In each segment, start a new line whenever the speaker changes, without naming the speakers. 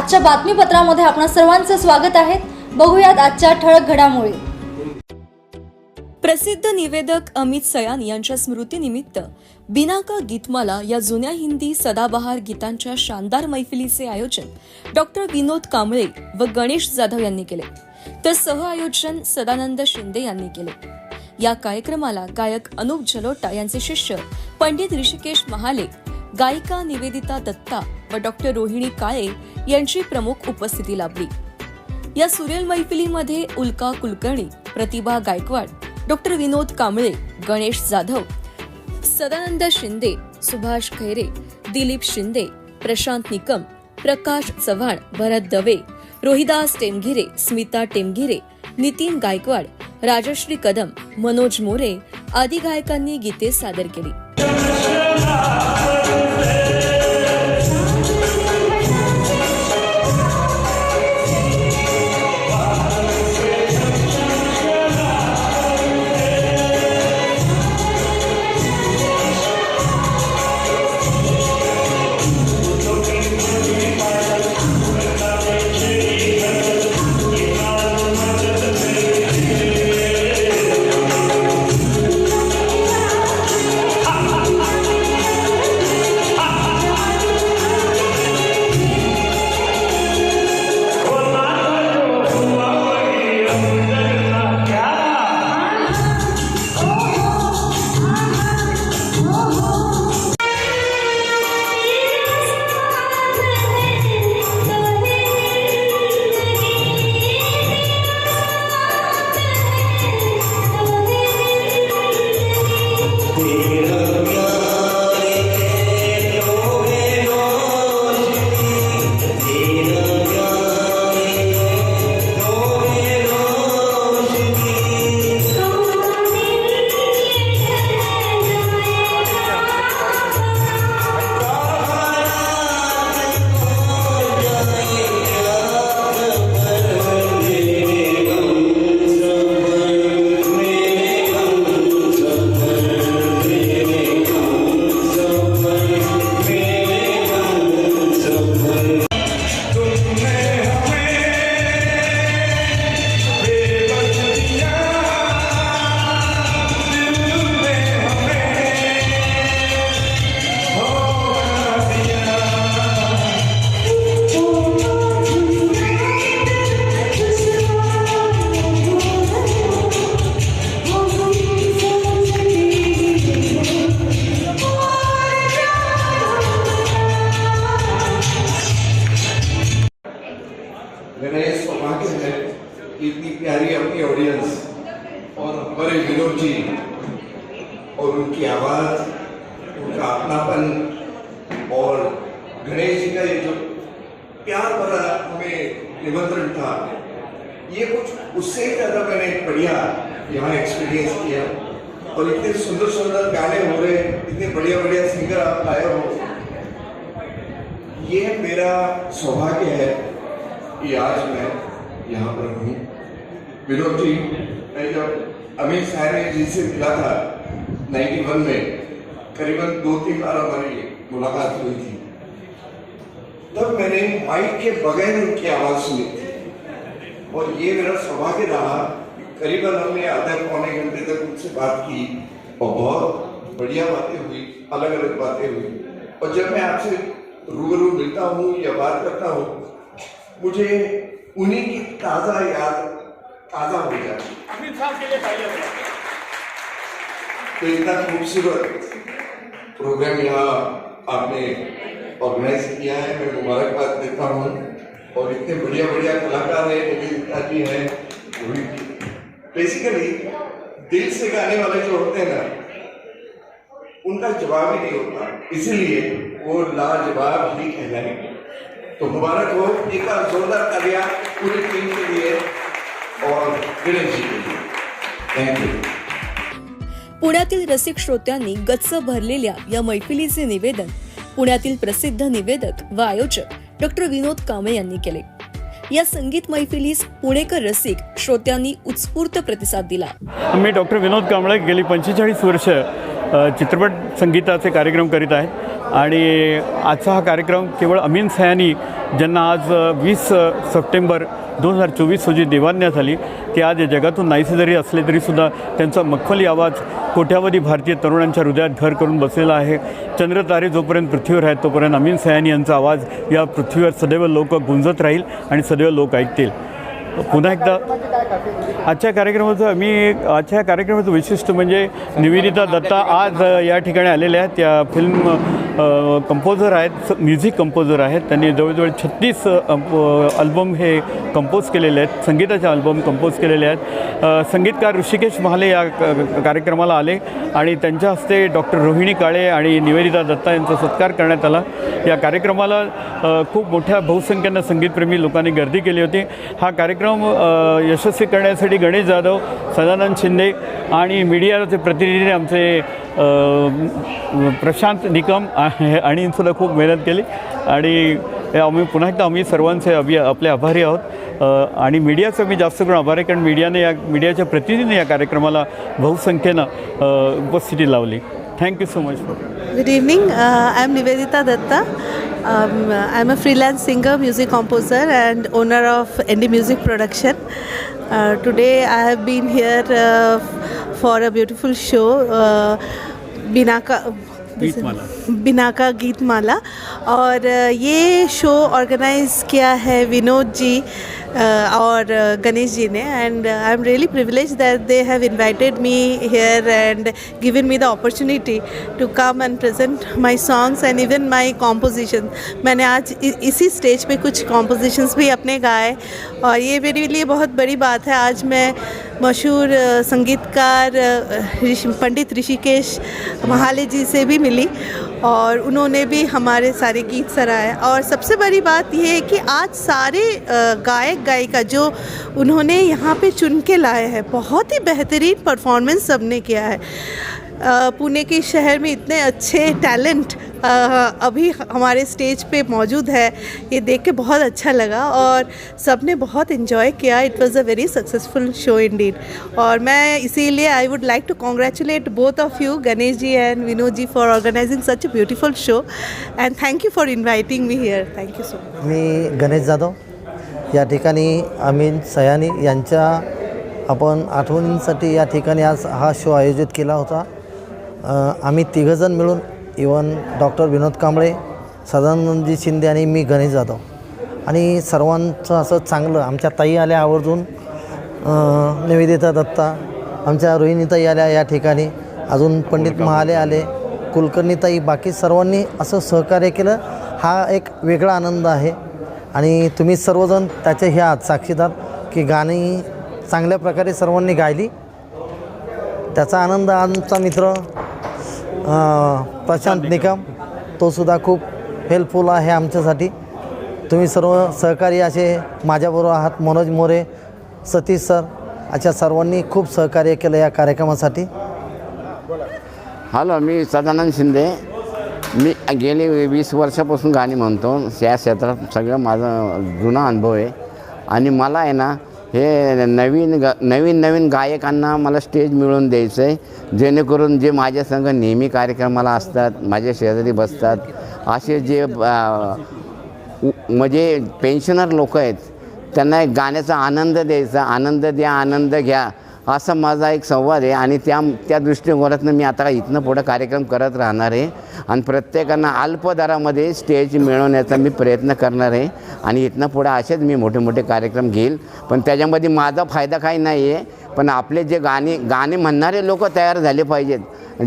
आजच्या बातमीपत्रामध्ये आपणा सर्वांचं स्वागत आहे. बघूयात आजच्या ठळक घडामोडी.
प्रसिद्ध निवेदक अमित सयान यांच्या स्मृतीनिमित्त बिनाका गीतमाला या जुन्या हिंदी सदाबहार गीतांच्या शानदार मैफिलीचे आयोजन डॉक्टर विनोद कांबळे व गणेश जाधव यांनी केले. तर सहआयोजन सदानंद शिंदे यांनी केले. या कार्यक्रमाला गायक अनुप जलोटा यांचे शिष्य पंडित ऋषिकेश महाले गायिका निवेदिता दत्ता व डॉक्टर रोहिणी काळे यांची प्रमुख उपस्थिती लाभली. या सुरेल मैफिलीमध्ये उल्का कुलकर्णी प्रतिभा गायकवाड डॉक्टर विनोद कांबळे गणेश जाधव सदानंद शिंदे सुभाष खैरे दिलीप शिंदे प्रशांत निकम प्रकाश चव्हाण भरत दवे रोहिदास टेमगिरे स्मिता टेमगिरे नितीन गायकवाड राजश्री कदम मनोज मोरे आदी गायकांनी गीते सादर केली.
और उनकी आवाज़, उनका अपनापन और गणेश जी का ये जो प्यार भरा हमें निमंत्रण था, ये कुछ उससे ही ज़्यादा मैंने बढ़िया यहाँ एक्सपीरियंस किया। और इतने सुंदर सुंदर गाने हो रहे, इतने बढ़िया बढ़िया सिंगर आप लाए हो, ये मेरा सौभाग्य है कि आज मैं यहाँ पर हूँ। विनोद जी, मैं जब अमित साहनी जी से मिला था 91 में करीबन दो तीन बार हमारी मुलाकात हुई थी। तब मैंने माइक के बगैर उनकी आवाज़ सुनी थी। और ये मेरा सौभाग्य रहा करीबन हमने आधा पौने घंटे तक उनसे बात की और बहुत बढ़िया बातें हुई अलग अलग बातें हुई। और जब मैं आपसे रूबरू मिलता हूँ या बात करता हूँ, मुझे उन्हीं की ताज़ा याद ताज़ा हो जाती है।
अमित साहब के लिए तालियाँ बजाएँ।
तो इतना खूबसूरत प्रोग्राम यहाँ आपने ऑर्गेनाइज किया है। मैं मुबारकबाद देता हूँ। और इतने बढ़िया बढ़िया कलाकार हैं निवेदिता जी हैं बेसिकली दिल से गाने वाले जो होते हैं ना, उनका जवाब ही नहीं होता। इसीलिए वो लाजवाब ही कहलाएँगे। तो मुबारक हो, एक बार जोरदार तालियाँ पूरी टीम के लिए और गणेश जी के लिए। थैंक यू
पुण्यातील रसिक श्रोत्यांनी गच्च भरलेल्या या मैफिलीचे निवेदन पुण्यातील प्रसिद्ध निवेदक व आयोजक डॉक्टर विनोद कांबळे यांनी केले. या संगीत मैफिलीस पुणेकर रसिक श्रोत्यांनी उत्स्फूर्त प्रतिसाद दिला.
मी डॉक्टर विनोद कांबळे गेली पंचेचाळीस वर्ष चित्रपट संगीताचे कार्यक्रम करीत आहे. आणि आजचा हा कार्यक्रम केवळ अमीन सयानी ज्यांना आज वीस सप्टेंबर दोन हजार चोवीस रोजी देवाज्ञा झाली ते आज या जगातून नाहीसे जरी असले तरीसुद्धा त्यांचा मखमली आवाज कोट्यावधी भारतीय तरुणांच्या हृदयात घर करून बसलेला आहे. चंद्रतारे जोपर्यंत पृथ्वीवर आहेत तोपर्यंत अमीन सयानी यांचा आवाज या पृथ्वीवर सदैव लोक गुंजत राहील आणि सदैव लोक ऐकतील. पुन्हा एकदा आजच्या कार्यक्रमाचं मी आजच्या या कार्यक्रमाचं वैशिष्ट्य म्हणजे निवेदिता दत्ता आज या ठिकाणी आलेल्या आहेत. त्या फिल्म कंपोजर आहेत म्युझिक कंपोजर आहेत. त्यांनी जवळजवळ छत्तीस अल्बम हे कंपोज केलेले आहेत. संगीताचे अल्बम कंपोज केलेले आहेत. संगीतकार ऋषिकेश महाले या क- कार्यक्रमाला आले आणि त्यांच्या हस्ते डॉक्टर रोहिणी काळे आणि निवेदिता दत्ता यांचा सत्कार करण्यात आला. या कार्यक्रमाला खूप मोठ्या बहुसंख्येनं संगीतप्रेमी लोकांनी गर्दी केली होती. हा कार्यक्रम यशस्वी करण्यासाठी गणेश जाधव सदानंद शिंदे आणि मीडियाचे प्रतिनिधी आमचे प्रशांत निकम आणि यांसुद्धा खूप मेहनत केली. आणि आम्ही पुन्हा एकदा आम्ही सर्वांचे अभि आपले आभारी आहोत. आणि मीडियाचं मी जास्त करून आभारी कारण मीडियाने या मीडियाच्या प्रतिनिधीने या कार्यक्रमाला बहुसंख्येनं उपस्थिती लावली. Thank you so much
good evening I am Nivedita Datta I am a freelance singer music composer and owner of N D music production today I have been here for a beautiful show Binaka.
Geetmala.
Binaca Geet Mala और ये show organise KIA है विनोद जी और गणेश जी ने and I am really privilege that they have invited me here and given me the opportunity to come and present my songs and even my composition मैंने आज इसी stage पे कुछ compositions भी अपने गाए और ये मेरे लिए बहुत बड़ी बात है आज मैं मशहूर संगीतकार पंडित ऋषिकेश महाले जी से भी मिली और उन्होंने भी हमारे सारे गीत सराहे। और सबसे बड़ी बात यह है कि आज सारे गायक, गायिका जो उन्होंने यहाँ पे चुन के लाए हैं, बहुत ही बेहतरीन परफॉर्मेंस सबने किया है। पुणे के शहर में इतने अच्छे टैलेंट अभी हमारे स्टेज पे मौजूद है, ये देख के बहुत अच्छा लगा और सबने बहुत enjoy KIA. It was a very successful show indeed और मैं इसीलिए I would like to congratulate both of you Ganesh ji and Vinod ji for organising such a beautiful show and thank you for inviting me here thank you so much
मी गणेश जाधव, या ठिकाणी अमीन सयानी यांच्या आपण आठवणींसाठी या ठिकाणी आज हा शो आयोजित केला होता. आम्ही तिघंजण मिळून इवन डॉक्टर विनोद कांबळे सदानंदजी शिंदे आणि मी गणेश जाधव. आणि सर्वांचं असं चांगलं आमच्या ताई आल्या आवर्जून निवेदिता दत्ता आमच्या रोहिणीताई आल्या या ठिकाणी अजून पंडित महाले आले कुलकर्णीताई बाकी सर्वांनी असं सहकार्य केलं हा एक वेगळा आनंद आहे. आणि तुम्ही सर्वजण त्याचे हे आहात साक्षीदार की गाणी चांगल्या प्रकारे सर्वांनी गायली. त्याचा आनंद आमचा मित्र प्रशांत निकम तोसुद्धा खूप हेल्पफुल आहे आमच्यासाठी. तुम्ही सर्व सहकारी असे माझ्याबरोबर आहात मनोज मोरे सतीश सर अशा सर्वांनी खूप सहकार्य केलं या कार्यक्रमासाठी.
हॅलो मी सदानंद शिंदे. मी गेली वीस वर्षापासून गाणी म्हणतो. या क्षेत्रात सगळं माझा जुना अनुभव आहे. आणि मला आहे ना हे नवीन ग नवीन नवीन गायकांना मला स्टेज मिळवून द्यायचं आहे जेणेकरून जे माझ्या संग नेहमी कार्यक्रमाला असतात माझ्या शेजारी बसतात असे जे म्हणजे पेन्शनर लोक आहेत त्यांना एक गाण्याचा आनंद द्यायचा. आनंद द्या आनंद घ्या. असा माझा एक संवाद आहे आणि त्या त्या दृष्टिकोनातनं मी आता इथनं पुढं कार्यक्रम करत राहणार आहे. आणि प्रत्येकांना अल्प दरामध्ये स्टेज मिळवण्याचा मी प्रयत्न करणार आहे. आणि इथनं पुढं असेच मी मोठे मोठे कार्यक्रम घेईल. पण त्याच्यामध्ये माझा फायदा काही नाही आहे. पण आपले जे गाणे गाणे म्हणणारे लोक तयार झाले पाहिजेत.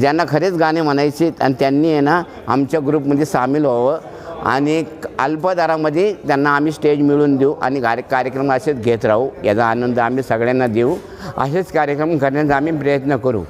ज्यांना खरेच गाणे म्हणायचे आणि त्यांनी आहे ना आमच्या ग्रुपमध्ये सामील व्हावं. आणि अल्पदरामध्ये त्यांना आम्ही स्टेज मिळवून देऊ आणि कार्य कार्यक्रम असेच घेत राहू. याचा आनंद आम्ही सगळ्यांना देऊ. असेच कार्यक्रम करण्याचा आम्ही प्रयत्न करू.